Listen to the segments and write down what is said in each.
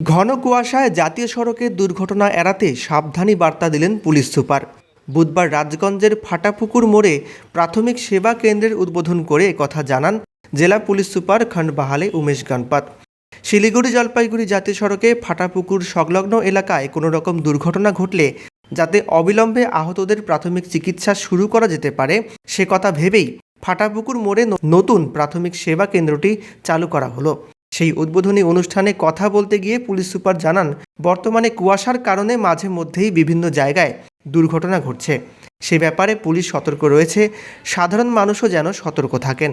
ঘন কুয়াশায় জাতীয় সড়কে দুর্ঘটনা এড়াতে সাবধানী বার্তা দিলেন পুলিশ সুপার। বুধবার রাজগঞ্জের ফাটাপুকুর মোড়ে প্রাথমিক সেবা কেন্দ্রের উদ্বোধন করে কথা জানান জেলা পুলিশ সুপার খণ্ডবাহালে উমেশ গণপাত শিলিগুড়ি জলপাইগুড়ি জাতীয় সড়কে ফাটাপুকুর সংলগ্ন এলাকায় কোনো রকম দুর্ঘটনা ঘটলে যাতে অবিলম্বে আহতদের প্রাথমিক চিকিৎসা শুরু করা যেতে পারে, সে কথা ভেবেই ফাটাপুকুর মোড়ে নতুন প্রাথমিক সেবা কেন্দ্রটি চালু করা হলো। সেই উদ্বোধনী অনুষ্ঠানে কথা বলতে গিয়ে পুলিশ সুপার জানান, বর্তমানে কুয়াশার কারণে মাঝে মধ্যেই বিভিন্ন জায়গায় দুর্ঘটনা ঘটছে। সে ব্যাপারে পুলিশ সতর্ক রয়েছে, সাধারণ মানুষও যেন সতর্ক থাকেন।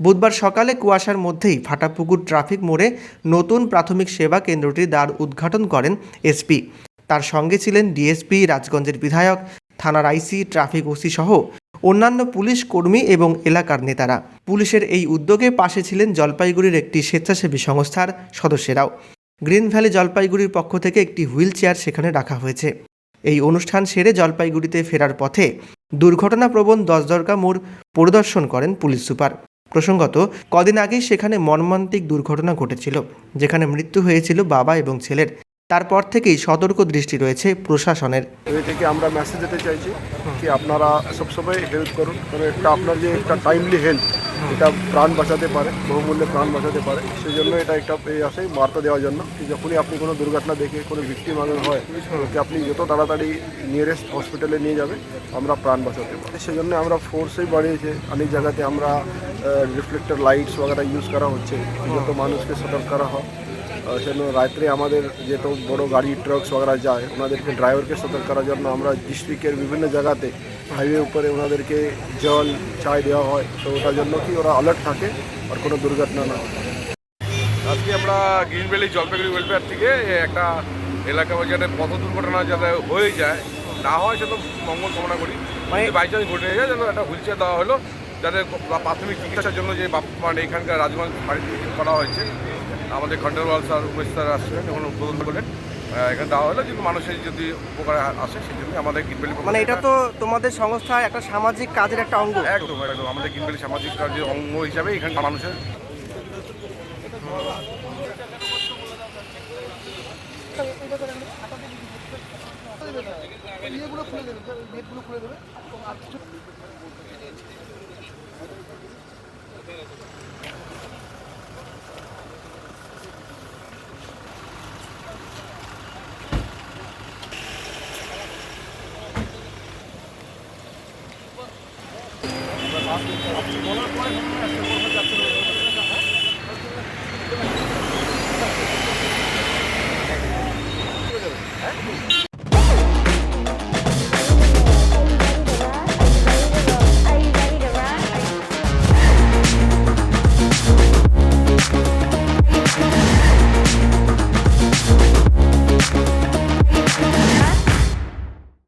বুধবার সকালে কুয়াশার মধ্যেই ফাটাপুকুর ট্রাফিক মোড়ে নতুন প্রাথমিক সেবা কেন্দ্রটির দ্বার উদ্ঘাটন করেন এসপি। তার সঙ্গে ছিলেন ডিএসপি, রাজগঞ্জের বিধায়ক, থানার আইসি, ট্রাফিক ওসি সহ অন্যান্য পুলিশ কর্মী এবং এলাকার নেতারা। পুলিশের এই উদ্যোগে পাশে ছিলেন জলপাইগুড়ির একটি স্বেচ্ছাসেবী সংস্থার সদস্যরাও। গ্রিন ভ্যালি জলপাইগুড়ির পক্ষ থেকে একটি হুইল চেয়ার সেখানে রাখা হয়েছে। এই অনুষ্ঠান সেরে জলপাইগুড়িতে ফেরার পথে দুর্ঘটনাপ্রবণ দশদরকা মোড় পরিদর্শন করেন পুলিশ সুপার। প্রসঙ্গত, কদিন আগেই সেখানে মর্মান্তিক দুর্ঘটনা ঘটেছিল, যেখানে মৃত্যু হয়েছিল বাবা এবং ছেলের। তারপর থেকেই সতর্ক দৃষ্টি রয়েছে প্রশাসনের। থেকে আমরা মেসেজ দিতে চাইছি কি আপনারা সবসময় হেল্প করুন। কারণ একটা আপনার যে একটা টাইমলি হেল্প এটা প্রাণ বাঁচাতে পারে, বহুমূল্যে প্রাণ বাঁচাতে পারে। সেই জন্য এটা একটা এই আসে বার্তা দেওয়ার জন্য যখনই আপনি কোনো দুর্ঘটনা দেখে কোনো ভিক্টি মানুষ হয় ওকে আপনি যত তাড়াতাড়ি নিয়ারেস্ট হসপিটালে নিয়ে যাবে, আমরা প্রাণ বাঁচাতে পারি সেই জন্য আমরা ফোর্সই বাড়িয়েছে, অনেক জায়গাতে আমরা রিফ্লেক্টর লাইটস ওগারা ইউজ করা হচ্ছে, যত মানুষকে সতর্ক করা হয়। সেজন্য রাত্রে আমাদের যেত বড় গাড়ি ট্রাকস ওগেরা যায় ওনাদেরকে ড্রাইভারকে সতর্ক করার জন্য আমরা ডিস্ট্রিক্টের বিভিন্ন জায়গাতে হাইওয়ে উপরে ওনাদেরকে জল চাই দেওয়া হয়। তো ওটার জন্য কি ওরা অ্যালার্ট থাকে আর কোনো দুর্ঘটনা না আজকে আমরা গ্রিন ভ্যালি জলপাইগুড়ি ওয়েলফেয়ার থেকে একটা এলাকা একটা পথ দুর্ঘটনা যাতে হয়ে যায় না হয় সে তো মঙ্গল কামনা করি। মানে বাই চান্স ঘটে যায় যেন একটা হুইল দেওয়া হলো যাদের প্রাথমিক চিকিৎসার জন্য যে মানে এখানকার রাজগঞ্জ বাড়ি করা হয়েছে। আমাদের খন্ডরওয়াল স্যার উমেশ স্যার আসছিলেন এবং উদ্বোধন করলেন। এখানে দেওয়া হলো যদি মানুষের যদি উপকারে আসে সেই জন্য আমাদের গিনবেলি মানে এটা তো তোমাদের সংস্থা একটা সামাজিক কাজের একটা অঙ্গ। একদম একদম। আমাদের গিনবেলি সামাজিক কাজের অঙ্গ হিসাবে এখানকার মানুষের বলার পরে